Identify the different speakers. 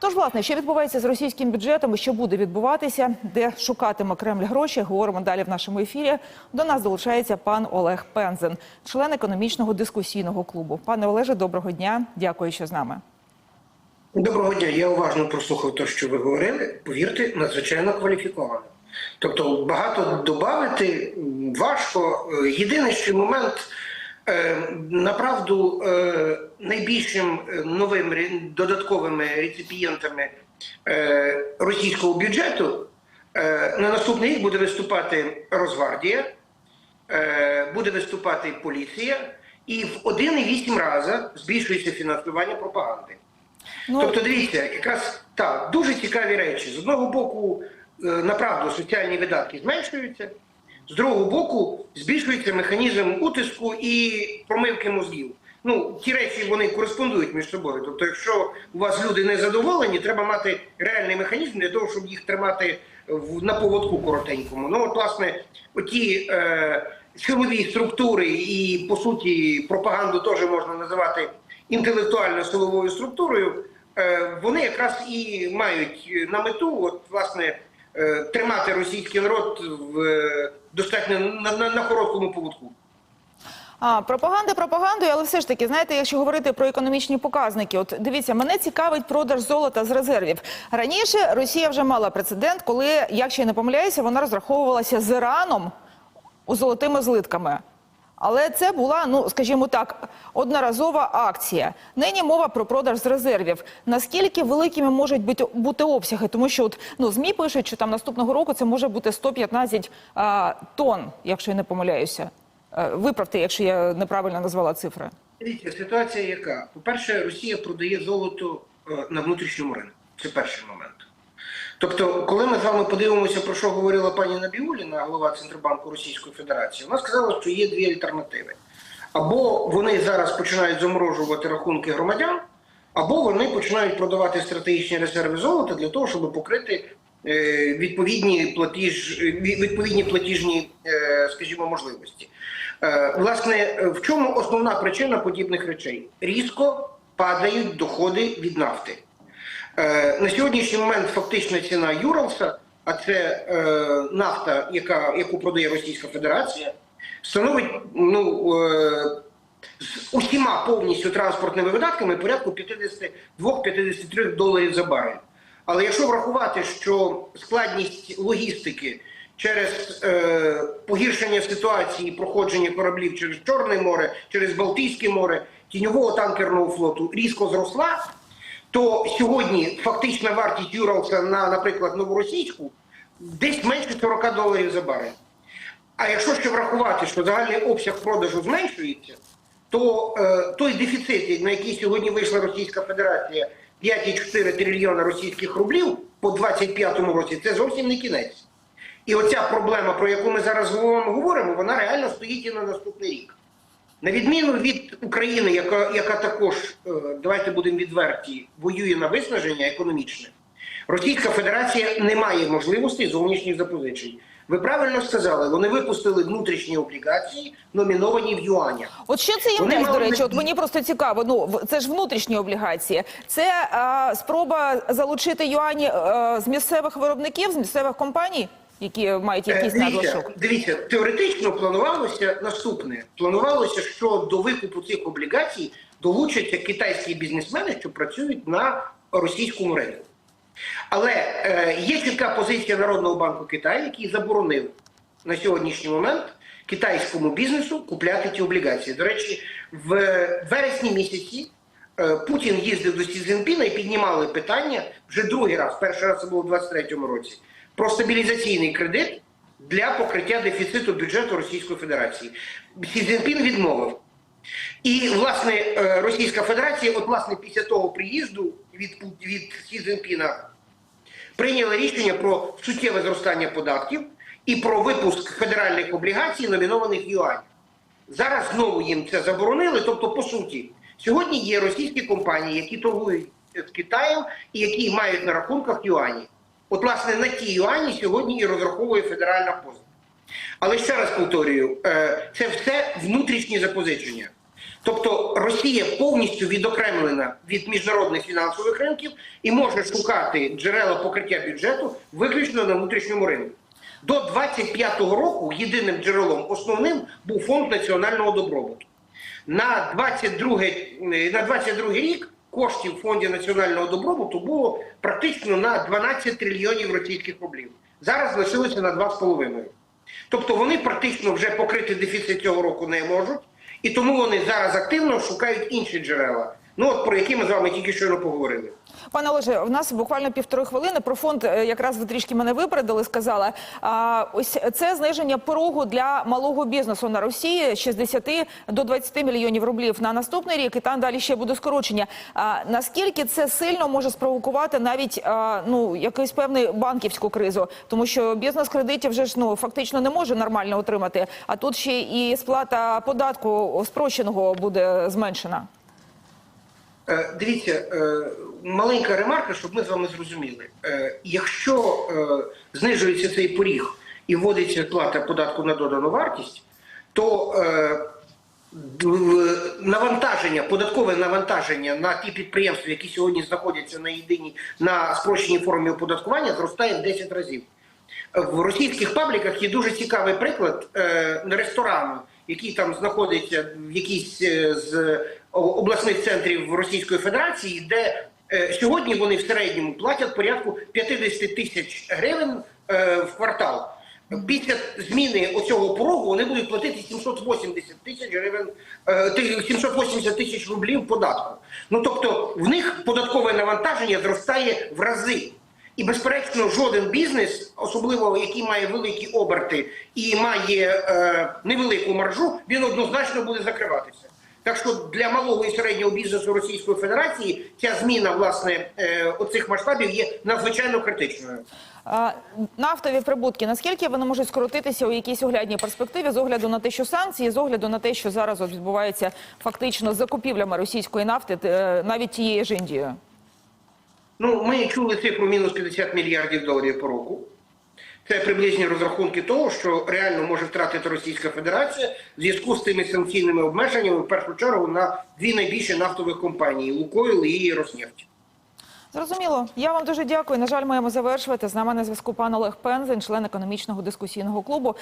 Speaker 1: Тож, власне, що відбувається з російським бюджетом і що буде відбуватися, де шукатиме Кремль гроші, говоримо далі в нашому ефірі. До нас долучається пан Олег Пензен, член економічного дискусійного клубу. Пане Олеже, доброго дня. Дякую, що з нами.
Speaker 2: Доброго дня. Я уважно прослухав те, що ви говорили. Повірте, надзвичайно кваліфіковано. Тобто багато додати важко. Єдиний ще момент, направду, е, найбільшим е, новим додатковими реципієнтами е, російського бюджету е, на наступний рік буде виступати Росгвардія, е, буде виступати поліція, і в 1,8 рази збільшується фінансування пропаганди.
Speaker 1: Ну,
Speaker 2: Тобто, дивіться, якраз так, дуже цікаві речі. З одного боку, е, направду соціальні видатки зменшуються, з другого боку, збільшується механізм утиску і промивки мозгів. Ну, ті речі вони кореспондують між собою. Тобто, якщо у вас люди не задоволені, треба мати реальний механізм для того, щоб їх тримати в, на поводку коротенькому. Ну, от, власне, оті е, силові структури і, по суті, пропаганду теж можна називати інтелектуально-силовою структурою, е, вони якраз і мають на мету, от, власне, е, тримати російський народ в е, достатньо на, на, на короткому поводку.
Speaker 1: А, пропаганда пропагандою, але все ж таки, знаєте, якщо говорити про економічні показники, от дивіться, мене цікавить продаж золота з резервів. Раніше Росія вже мала прецедент, коли, якщо я не помиляюся, вона розраховувалася з Іраном у золотими злитками. Але це була, ну скажімо так, одноразова акція. Нині мова про продаж з резервів. Наскільки великими можуть бути, бути обсяги? Тому що от, ну, ЗМІ пишуть, що там наступного року це може бути 115 а, тонн, якщо я не помиляюся. Е, Виправте, якщо я неправильно назвала цифри.
Speaker 2: Дивіться, ситуація яка? По-перше, Росія продає золото е, на внутрішньому ринку. Це перший момент. Тобто, коли ми з вами подивимося, про що говорила пані Набіуліна, голова Центробанку Російської Федерації, вона сказала, що є дві альтернативи. Або вони зараз починають заморожувати рахунки громадян, або вони починають продавати стратегічні резерви золота для того, щоб покрити е, відповідні, платіж, відповідні платіжні, е, скажімо, можливості. Е, Власне, в чому основна причина подібних речей? Різко падають доходи від нафти. Е, На сьогоднішній момент фактична ціна Юралса, а це е, нафта, яка, яку продає Російська Федерація, становить ну, е, з усіма повністю транспортними видатками порядку 52-53 доларів за барель. Але якщо врахувати, що складність логістики через е, погіршення ситуації проходження кораблів через Чорне море, через Балтійське море, тіньового танкерного флоту різко зросла, то сьогодні фактична вартість Юралса на, наприклад, новоросійську десь менше 40 доларів за барель. А якщо ще врахувати, що загальний обсяг продажу зменшується, то е, той дефіцит, на який сьогодні вийшла Російська Федерація 5,4 трильйона російських рублів по 25-му році, це зовсім не кінець. І оця проблема, про яку ми зараз говоримо, вона реально стоїть і на наступний рік. На відміну від України, яка, яка також, е, давайте будемо відверті, воює на виснаження економічне, Російська Федерація не має можливості зовнішніх запозичень. Ви правильно сказали, вони випустили внутрішні облігації, номіновані в юанях.
Speaker 1: От що це їм
Speaker 2: Вони
Speaker 1: дасть, до речі? От мені просто цікаво. Ну це ж внутрішні облігації. Це а, спроба залучити юані а, з місцевих виробників, з місцевих компаній, які мають
Speaker 2: Е,
Speaker 1: якийсь
Speaker 2: Дивіться,
Speaker 1: надлишок.
Speaker 2: дивіться, теоретично планувалося наступне: планувалося, що до викупу цих облігацій долучаться китайські бізнесмени, що працюють на російському ринку. Але е, є чітка позиція Народного банку Китаю, який заборонив на сьогоднішній момент китайському бізнесу купляти ті облігації. До речі, в вересні місяці Путін їздив до Сі Цзіньпіна і піднімали питання вже другий раз. Перший раз це було в 23-му році про стабілізаційний кредит для покриття дефіциту бюджету Російської Федерації. Сі Цзіньпін відмовив. І власне е, Російська Федерація, от власне після того приїзду від, від Сі прийняла рішення про суттєве зростання податків і про випуск федеральних облігацій, номінованих в юанях. Зараз знову їм це заборонили. Тобто, по суті, сьогодні є російські компанії, які торгують з Китаєм і які мають на рахунках юані. От, власне, на ті юані сьогодні і розраховує федеральна поза. Але ще раз повторюю, е, це все внутрішні запозичення. Тобто Росія повністю відокремлена від міжнародних фінансових ринків і може шукати джерела покриття бюджету виключно на внутрішньому ринку. До 25-го року єдиним джерелом основним був фонд національного добробуту. На 22, е, на 22 рік коштів фонду національного добробуту було практично на 12 трильйонів російських рублів. Зараз лишилося на 2,5. Тобто вони практично вже покрити дефіцит цього року не можуть, і тому вони зараз активно шукають інші джерела. Ну от про які ми з вами тільки щойно поговорили.
Speaker 1: Пане Олеже, в нас буквально півтори хвилини. Про фонд е, якраз ви трішки мене випередили, сказала. А, ось це зниження порогу для малого бізнесу на Росії з 60 до 20 мільйонів рублів на наступний рік, і там далі ще буде скорочення. А, наскільки це сильно може спровокувати навіть а, ну якусь певну банківську кризу, тому що бізнес кредитів вже ж ну фактично не може нормально отримати. А тут ще і сплата податку спрощеного буде зменшена.
Speaker 2: Е, Дивіться, е, маленька ремарка, щоб ми з вами зрозуміли. Е, Якщо знижується цей поріг і вводиться плата податку на додану вартість, то навантаження, податкове навантаження на ті підприємства, які сьогодні знаходяться на єдиній на спрощеній формі оподаткування, зростає в 10 разів. В російських пабліках є дуже цікавий приклад ресторану, який там знаходиться в якійсь з обласних центрів Російської Федерації, де е, сьогодні вони в середньому платять порядку 50 тисяч гривень е, в квартал. Після зміни оцього порогу вони будуть платити 780 тисяч гривень, е, ти- 780 тисяч рублів податку. Ну тобто в них податкове навантаження зростає в рази. І, безперечно, жоден бізнес, особливо який має великі оберти і має е, невелику маржу, він однозначно буде закриватися. Так що для малого і середнього бізнесу Російської Федерації ця зміна власне е, оцих масштабів є надзвичайно критичною.
Speaker 1: Нафтові прибутки, наскільки вони можуть скоротитися у якійсь оглядній перспективі з огляду на те, що санкції, з огляду на те, що зараз відбувається фактично з закупівлями російської нафти, е, навіть тієї ж Індією?
Speaker 2: Ну, ми чули цифру мінус 50 мільярдів доларів по року. Це приблизні розрахунки того, що реально може втратити Російська Федерація в зв'язку з тими санкційними обмеженнями, в першу чергу, на дві найбільші нафтових компанії Лукойл і Роснефть.
Speaker 1: Зрозуміло. Я вам дуже дякую. На жаль, маємо завершувати. З нами на зв'язку пан Олег Пензен, член економічного дискусійного клубу.